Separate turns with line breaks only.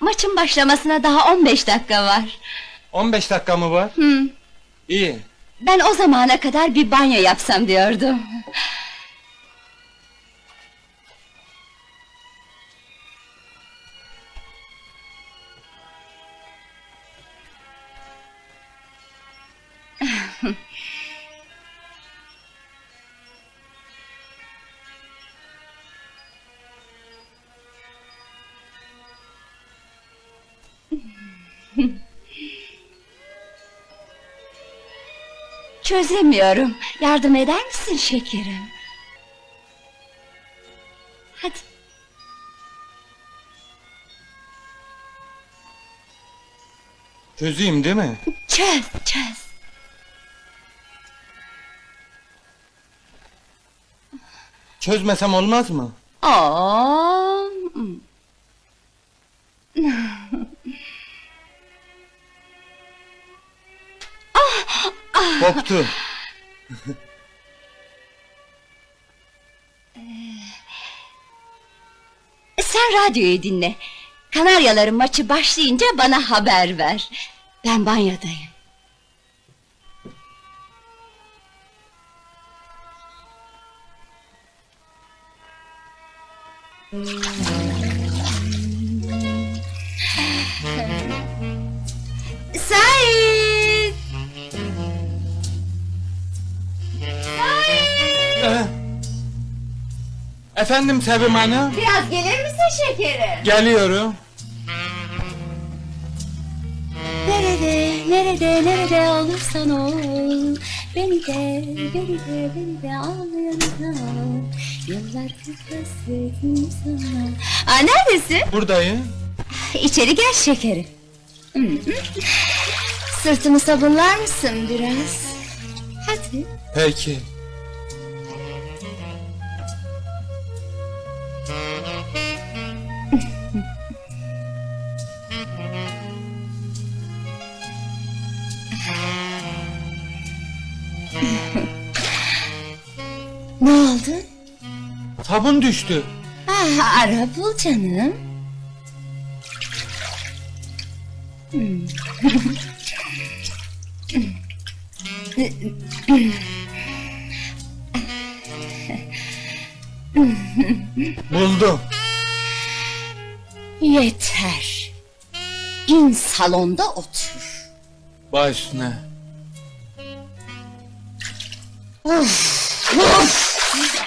Maçın başlamasına daha 15 dakika var.
15 dakika mı var?
Hı.
İyi.
Ben o zamana kadar bir banyo yapsam diyordum. Çözemiyorum. Yardım eder misin şekerim? Hadi.
Çözeyim değil mi?
Çöz, çöz.
Çözmesem olmaz mı?
Oo.
Koptu.
Sen radyoyu dinle. Kanaryaların maçı başlayınca bana haber ver. Ben banyodayım.
Efendim Sevim Hanım?
Biraz gelir misin şekerim?
Geliyorum.
Nerede, nerede, nerede olursan ol Beni de, beni de, beni de al yanına Yıllardır hasretim sana Aa, neredesin?
Buradayım.
İçeri gel şekerim Hı hı. Sırtımı sabunlar mısın biraz? Hadi
Peki.
Oldu?
Sabun düştü.
Ah, ara bul canım
Buldum.
Yeter İn salonda otur
Baş üstüne.
Of, of. Yeah.